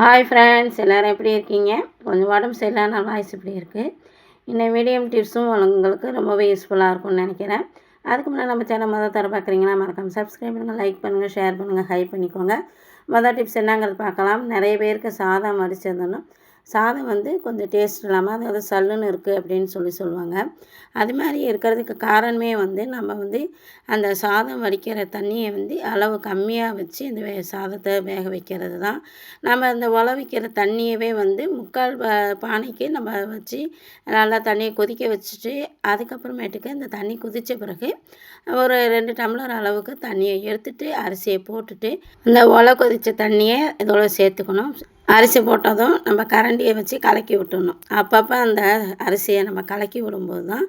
Hi friends எல்லோரும் எப்படி இருக்கீங்க? கொஞ்சம் உடம்பு சரியில்லாத வாய்ஸ் இப்படி இருக்குது இந்த மீடியம் டிப்ஸும் உங்களுக்கு ரொம்பவே யூஸ்ஃபுல்லாக இருக்கும்னு நினைக்கிறேன். அதுக்கு முன்னாடி நம்ம சேனல் மொதல் தர பார்க்குறீங்கன்னா மறக்காமல் சப்ஸ்கிரைப் பண்ணுங்கள் லைக் பண்ணுங்கள் ஷேர் பண்ணுங்கள் ஹை பண்ணிக்கோங்க. மொதல் டிப்ஸ் என்னங்கிறது பார்க்கலாம். நிறைய பேருக்கு சாதம் வடிச்சிருந்தோன்னா சாதம் வந்து கொஞ்சம் டேஸ்ட் இல்லாமல் அதாவது சல்லுன்னு இருக்குது அப்படின்னு சொல்லி சொல்லுவாங்க. அது மாதிரி இருக்கிறதுக்கு காரணமே வந்து நம்ம வந்து அந்த சாதம் வடிக்கிற தண்ணியை வந்து அளவு கம்மியாக வச்சு இந்த வே சாதத்தை வேக வைக்கிறது தான். நம்ம அந்த உல வைக்கிற தண்ணியவே வந்து முக்கால் பானைக்கு நம்ம வச்சு நல்லா தண்ணியை கொதிக்க வச்சுட்டு அதுக்கப்புறமேட்டுக்கு இந்த தண்ணி கொதித்த பிறகு ஒரு ரெண்டு டம்ளர் அளவுக்கு தண்ணியை எடுத்துகிட்டு அரிசியை போட்டுட்டு இந்த ஒலை கொதித்த தண்ணியை இதோட சேர்த்துக்கணும். அரிசி போட்டதும் நம்ம கரண்டியை வச்சு கலக்கி விட்டுடணும். அப்பப்போ அந்த அரிசியை நம்ம கலக்கி விடும்போது தான்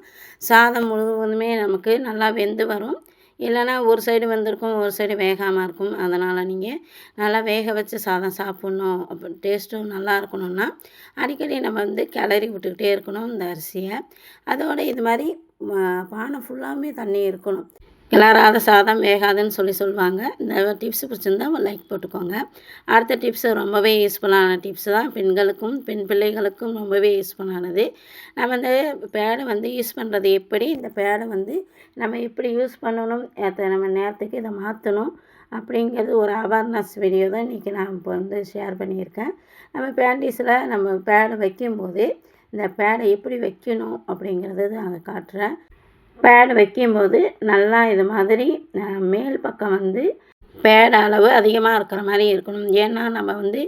சாதம் முழுவதுமே நமக்கு நல்லா வெந்து வரும். இல்லைனா ஒரு சைடு வெந்திருக்கும் ஒரு சைடு வேகாமல் இருக்கும். அதனால் நீங்கள் நல்லா வேக வச்சு சாதம் சாப்பிட்ணும். அப்போ டேஸ்ட்டும் நல்லா இருக்கணும்னா அடிக்கடி நம்ம வந்து கிளறி விட்டுக்கிட்டே இருக்கணும் இந்த அரிசியை. அதோடு இது மாதிரி பானை ஃபுல்லாமே தண்ணி இருக்கணும். கிளறாத சாதம் வேகாதுன்னு சொல்லி சொல்லுவாங்க. இந்த டிப்ஸ் பிடிச்சிருந்தா லைக் போட்டுக்கோங்க. அடுத்த டிப்ஸு ரொம்பவே யூஸ்ஃபுல்லான டிப்ஸ் தான். பெண்களுக்கும் பெண் பிள்ளைகளுக்கும் ரொம்பவே யூஸ்ஃபுல்லானது நம்ம இந்த பேடை வந்து யூஸ் பண்ணுறது எப்படி? இந்த பேடை வந்து நம்ம எப்படி யூஸ் பண்ணணும்? நம்ம நேரத்துக்கு இதை மாற்றணும் அப்படிங்கிறது ஒரு அவேர்னஸ் வீடியோ தான் இன்றைக்கி நான் இப்போ வந்து ஷேர் பண்ணியிருக்கேன். நம்ம பேண்டீஸில் நம்ம பேடை வைக்கும்போது இந்த பேடை எப்படி வைக்கணும் அப்படிங்கிறது அதை காட்டுறேன். பேடு வைக்கும்போது நல்லா இது மாதிரி மேல் பக்கம் வந்து பேட் அளவு அதிகமாக இருக்கிற மாதிரி இருக்கணும். ஏன்னா நம்ம வந்து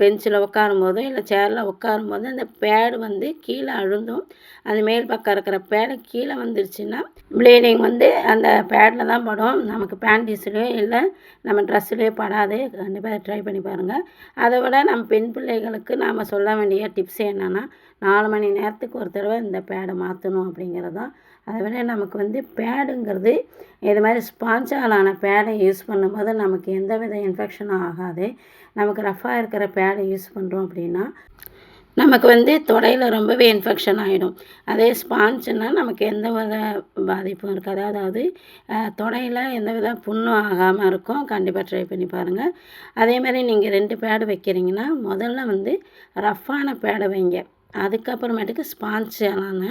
பெஞ்சில் உட்காரும் போதோ இல்லை சேரில் உட்காரும் போது அந்த பேடு வந்து கீழே அழுந்தும். அந்த மேல் பக்கம் இருக்கிற பேடு கீழே வந்துருச்சுன்னா ப்ளீடிங் வந்து அந்த பேடில் தான் படும். நமக்கு பேண்டீஸ்லேயோ இல்லை நம்ம ட்ரெஸ்ஸுலேயோ படாது. கண்டிப்பாக ட்ரை பண்ணி பாருங்கள் அதை விட நம்ம பெண் பிள்ளைகளுக்கு நாம் சொல்ல வேண்டிய டிப்ஸ் என்னென்னா நாலு மணி நேரத்துக்கு ஒரு தடவை இந்த பேடை மாற்றணும் அப்படிங்கிறது தான் அதை விட நமக்கு வந்து பேடுங்கிறது இது மாதிரி ஸ்பாஞ்சாலான பேடை யூஸ் பண்ணும்போது நமக்கு எந்த வித இன்ஃபெக்ஷனும் ஆகாது. நமக்கு ரஃப்பாக இருக்கிற பேடை யூஸ் பண்ணுறோம் அப்படின்னா நமக்கு வந்து தொடையில் ரொம்பவே இன்ஃபெக்ஷன் ஆகிடும் அதே ஸ்பாஞ்சுனால் நமக்கு எந்த வித பாதிப்பும் இருக்காது. அதாவது தொடையில் எந்த வித புண்ணும் ஆகாமல் இருக்கும். கண்டிப்பாக ட்ரை பண்ணி பாருங்கள் அதே மாதிரி நீங்கள் ரெண்டு பேடு வைக்கிறீங்கன்னா முதல்ல வந்து ரஃப்பான பேடை வைங்க. அதுக்கப்புறமேட்டுக்கு ஸ்பாஞ்சாலான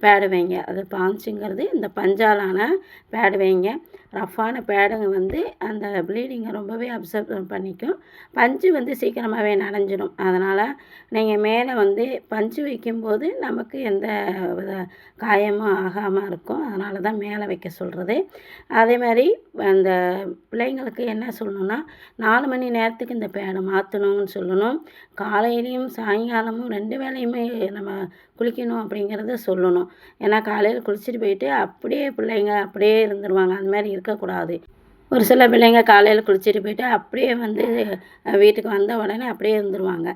பேடு வைங்க. அது ஸ்பாஞ்சுங்கிறது இந்த பஞ்சாலான பேடு வைங்க. ரஃப்பான பேடுங்க வந்து அந்த ப்ளீடிங்கை ரொம்பவே அப்சர்வ் பண்ணிக்கும். பஞ்சு வந்து சீக்கிரமாகவே நனைஞ்சிடும். அதனால் நீங்கள் மேலே வந்து பஞ்சு வைக்கும்போது நமக்கு எந்த வித காயமும் ஆகாமல் இருக்கும். அதனால தான் மேலே வைக்க சொல்கிறது அதே மாதிரி அந்த பிள்ளைங்களுக்கு என்ன சொல்லணுன்னா நாலு மணி நேரத்துக்கு இந்த பேடை மாற்றணும்னு சொல்லணும். காலையிலையும் சாயங்காலமும் ரெண்டு வேலையுமே நம்ம குளிக்கணும் அப்படிங்கிறத சொல்லணும். ஏன்னா காலையில் குளிச்சுட்டு போயிட்டு அப்படியே பிள்ளைங்க அப்படியே இருந்துருவாங்க. அந்த மாதிரி இருக்கக்கூடாது. ஒரு சில பிள்ளைங்க காலையில் குளிச்சுட்டு போயிட்டு அப்படியே வந்து வீட்டுக்கு வந்த உடனே அப்படியே இருந்துருவாங்க.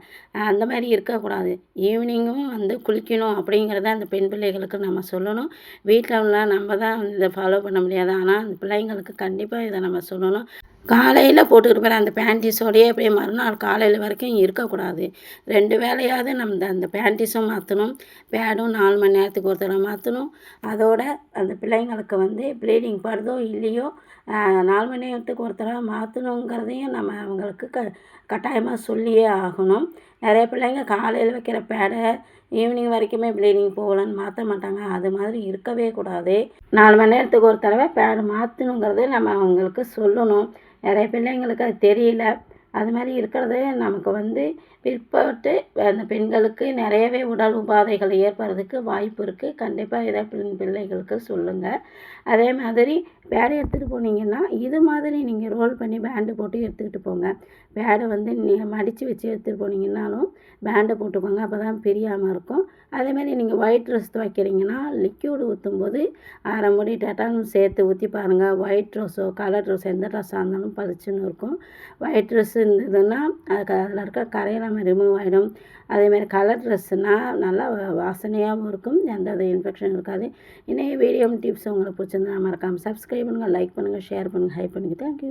அந்த மாதிரி இருக்கக்கூடாது. ஈவினிங்கும் வந்து குளிக்கணும் அப்படிங்கிறத அந்த பெண் பிள்ளைகளுக்கு நம்ம சொல்லணும். வீட்டில் உள்ள நம்ம தான் இதை ஃபாலோ பண்ண முடியாது. ஆனால் அந்த பிள்ளைங்களுக்கு கண்டிப்பாக இதை நம்ம சொல்லணும். காலையில் போட்டுக்கிட்டு போகிற அந்த பேண்டீஸோடையே அப்படியே மறுநாள் காலையில் வரைக்கும் இருக்கக்கூடாது. ரெண்டு வேலையாவது நம்ம அந்த பேண்டீஸும் மாற்றணும் பேடும் நாலு மணி நேரத்துக்கு ஒரு தடவை மாற்றணும் அதோட அந்த பிள்ளைங்களுக்கு வந்து ப்ளீடிங் படுதோ இல்லையோ நாலு மணி நேரத்துக்கு ஒரு தடவை மாற்றணுங்கிறதையும் நம்ம அவங்களுக்கு க கட்டாயமாக சொல்லியே ஆகணும். நிறைய பிள்ளைங்க காலையில் வைக்கிற பேடை ஈவினிங் வரைக்குமே ப்ளீடிங் போகலன்னு மாற்ற மாட்டாங்க. அது மாதிரி இருக்கவே கூடாது. நாலு மணி நேரத்துக்கு ஒரு தடவை பேடு மாற்றணுங்கிறது நம்ம அவங்களுக்கு சொல்லணும். நிறைய பிள்ளைங்களுக்கு அது தெரியல. அது மாதிரி இருக்கிறது நமக்கு வந்து பிற்பட்டு அந்த பெண்களுக்கு நிறையவே உடல் உபாதைகள் ஏற்படுறதுக்கு வாய்ப்பு இருக்குது கண்டிப்பாக இதை பெண் பிள்ளைகளுக்கு சொல்லுங்கள் அதே மாதிரி பேடை எடுத்துகிட்டு போனீங்கன்னா இது மாதிரி நீங்கள் ரோல் பண்ணி பேண்டு போட்டு எடுத்துக்கிட்டு போங்க. பேடை வந்து நீ மடித்து வச்சு எடுத்துகிட்டு போனீங்கன்னாலும் பேண்டை போட்டுக்கோங்க. அப்போ தான் பிரியாமல் இருக்கும். அதேமாதிரி நீங்கள் ஒயிட் ட்ரெஸ் துவைக்கிறீங்கன்னா லிக்யூடு ஊற்றும் போது அரை முடி டட்டாலும் சேர்த்து ஊற்றி பாருங்கள் ஒயிட் ட்ரெஸ்ஸோ கலர் ரோஸோ எந்த ட்ரெஸ்ஸாக இருந்தாலும் பளிச்சுன்னு இருக்கும். ஒயிட் ட்ரெஸ்ஸு இருந்ததுன்னா அதுக்கு அதில் இருக்க கரையெல்லாம் ரிமூவ் ஆகிடும் அதேமாதிரி கலர் ட்ரெஸ்ஸுனால் நல்லா வாசனையாகவும் இருக்கும். எந்த வித இன்ஃபெக்ஷன் இருக்காது. இன்னும் வீடியோ டிப்ஸ் உங்களுக்கு பிடிச்சிருந்தா மறக்காமல் சப்ஸ்கிரைப் பண்ணுங்கள் லைக் பண்ணுங்கள் ஷேர் பண்ணுங்கள் ஹை பண்ணுங்கள் தேங்க்யூ